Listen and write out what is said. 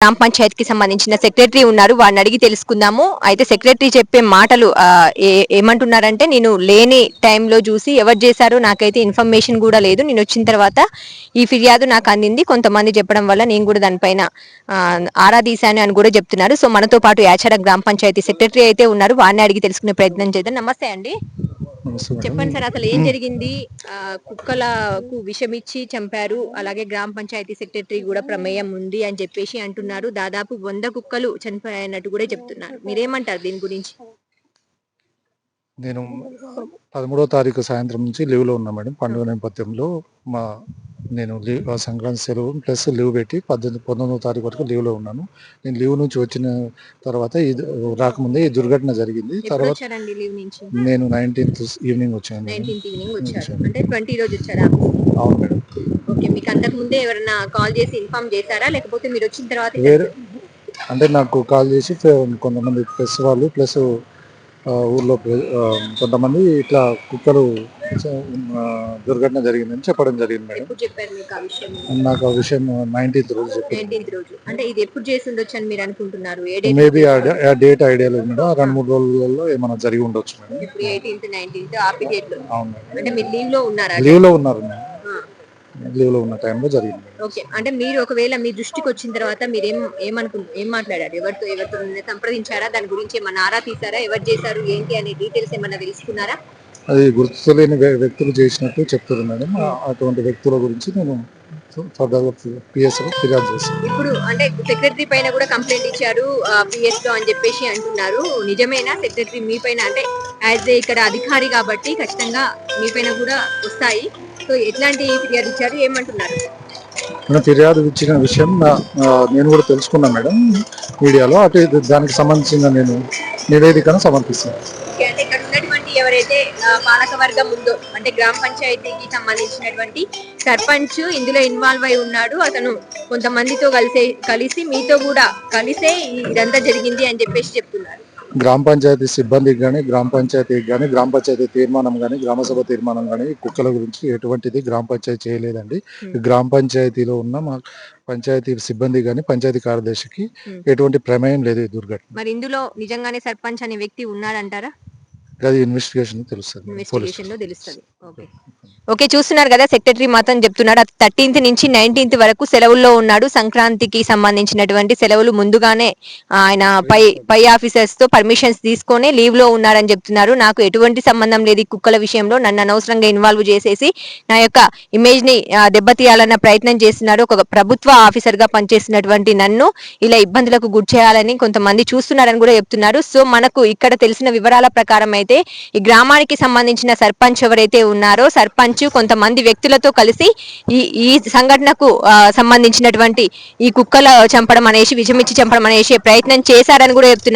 గ్రామ పంచాయతీకి సంబంధించిన సెక్రటరీ ఉన్నారు. వారిని అడిగి తెలుసుకుందాము. అయితే సెక్రటరీ చెప్పే మాటలు ఏ- ఏమంటున్నారంటే నేను లేని టైంలో చూసి ఎవరు చేశారో నాకైతే ఇన్ఫర్మేషన్ కూడా లేదు. నేను వచ్చిన తర్వాత ఈ ఫిర్యాదు నాకు అందింది. కొంతమంది చెప్పడం వల్ల నేను కూడా దానిపైన ఆ, ఆరా తీశాను అని కూడా చెప్తున్నారు. సో మనతో పాటు యాచార గ్రామ పంచాయతీ సెక్రటరీ అయితే ఉన్నారు. వారిని అడిగి తెలుసుకునే ప్రయత్నం చేద్దాం. నమస్తే అండి. చెప్పండి సార్ అసలు ఏం జరిగింది? కుక్కలకు విషం ఇచ్చి చంపారు. అలాగే గ్రామ పంచాయతీ సెక్రటరీ కూడా ప్రమేయం ఉంది అని చెప్పేసి అంటున్నారు. దాదాపు వంద కుక్కలు చనిపోయినట్టు కూడా చెప్తున్నారు. మీరేమంటారు దీని గురించి? నేను పదమూడో తారీఖు సాయంత్రం నుంచి లీవ్లో ఉన్నా మేడం. పండుగ నేపథ్యంలో మా నేను లీవ్ సంక్రాంతి సెలవు ప్లస్ లీవ్ పెట్టి పద్దెనిమిది పంతొమ్మిదో తారీఖు వరకు లీవ్లో ఉన్నాను. నేను లీవ్ నుంచి వచ్చిన తర్వాత ఇది రాకముందే ఈ దుర్ఘటన జరిగింది. తర్వాత నేను నైన్టీన్త్ ఈవినింగ్ వచ్చాను. అవును మేడం. ఓకే మీకు అంతకు ముందే ఎవరైనా కాల్ చేసి ఇన్ఫార్మ్ చేశారా? లేకపోతే మీరు వచ్చిన తర్వాత అంటే నాకు కాల్ చేసి కొంతమంది ప్రెస్ వాళ్ళు ప్లస్ ఊర్లో కొంతమంది ఇట్లా కుక్కలు దుర్ఘటన జరిగిందని చెప్పడం జరిగింది మేడం. నాకు ఆ విషయం నైన్టీన్త్ రోజు అంటే ఇది ఎప్పుడు చేసి ఉండొచ్చు అని మీరు అనుకుంటున్నారు? మేబీ ఆ డేట్ ఐడియా లేదు మేడం. రెండు మూడు రోజులలో ఏమైనా జరిగి ఉండొచ్చు మేడం. అవును లీవ్లో ఉన్నారా? లీవ్లో ఉన్నారు మేడం. లీవ్లో ఉన్న టైంలో జరిగింది. ఓకే. అంటే మీరు ఒకవేళ మీ దృష్టికి వచ్చిన తర్వాత మీరు ఏం ఏమనుకు ఏం మాట్లాడారు? ఎవరితో ఎవరితో సంప్రదించారా? దాని గురించి ఏమన్నా ఆరా తీసారా ఎవరు చేశారు? ఏంటి అనే డీటెయిల్స్ ఏమన్నా తెలుసుకున్నారా? అది గుర్తులేని వ్య- వ్యక్తులు చేసినట్టు చెప్తారు మేడం. అటువంటి వ్యక్తుల గురించి నేను ఇప్పుడు అంటే సెక్రటరీ పైన కూడా కంప్లైంట్ ఇచ్చారు పిఎస్లో అని చెప్పేసి అంటున్నారు. నిజమేనా? సెక్రటరీ మీ పైన అంటే యాజ్ ఏ ఇక్కడ అధికారి కాబట్టి ఖచ్చితంగా మీ పైన కూడా వస్తాయి. ఎట్లాంటి ఫిర్యాదు ఇచ్చారు? ఏమంటున్నారు? నేను ఫిర్యాదు ఇచ్చిన విషయం నేను కూడా తెలుసుకున్నా మేడం మీడియాలో. అటు దానికి సంబంధించిన నేను నివేదికను సమర్పిస్తాను. ఎవరైతే పాలక వర్గం ఉందో అంటే గ్రామ పంచాయతీకి సంబంధించినటువంటి సర్పంచ్ ఇందులో ఇన్వాల్వ్ అయి ఉన్నాడు. అతను కొంతమందితో కలిసే కలిసి మీతో కూడా కలిసే ఇదంతా జరిగింది అని చెప్పేసి చెప్తున్నారు. గ్రామ పంచాయతీ సిబ్బందికి కానీ గ్రామ పంచాయతీకి కానీ గ్రామ పంచాయతీ తీర్మానం కానీ గ్రామ సభ తీర్మానం కానీ కుక్కల గురించి ఎటువంటిది గ్రామ పంచాయతీ చేయలేదండి. గ్రామ పంచాయతీలో ఉన్న మా పంచాయతీ సిబ్బంది కానీ పంచాయతీ కార్యదర్శికి. ఎటువంటి ప్రమేయం లేదు ఈ దుర్ఘటన. మరి ఇందులో నిజంగానే సర్పంచ్ అనే వ్యక్తి ఉన్నాడంటారా? అది ఇన్వెస్టిగేషన్ తెలుస్తుంది. తెలుస్తుంది. ఓకే. ఓకే చూస్తున్నారు కదా సెక్రటరీ మాత్రం చెప్తున్నాడు థర్టీన్త్ నుంచి నైన్టీన్త్ వరకు సెలవుల్లో ఉన్నాడు. సంక్రాంతికి సంబంధించినటువంటి సెలవులు ముందుగానే ఆయన పై పై ఆఫీసర్స్తో పర్మిషన్స్ తీసుకొని లీవ్లో ఉన్నారని చెప్తున్నారు. నాకు ఎటువంటి సంబంధం లేదు కుక్కల విషయంలో. నన్ను అనవసరంగా ఇన్వాల్వ్ చేసేసి నా యొక్క ఇమేజ్ని దెబ్బతీయాలన్న ప్రయత్నం చేస్తున్నారు. ఒక ప్రభుత్వ ఆఫీసర్గా పనిచేస్తున్నటువంటి నన్ను ఇలా ఇబ్బందులకు గురి చేయాలని కొంతమంది చూస్తున్నారని కూడా చెప్తున్నారు. సో మనకు ఇక్కడ తెలిసిన వివరాల ప్రకారం అయితే ఈ గ్రామానికి సంబంధించిన సర్పంచ్ ఎవరైతే ఉన్నారో సర్పంచ్ కొంతమంది వ్యక్తులతో కలిసి ఈ ఈ సంఘటనకు సంబంధించినటువంటి ఈ కుక్కల చంపడం అనేసి విషమిచ్చి చంపడం అనేసి ప్రయత్నం చేశారని కూడా చెప్తున్నారు.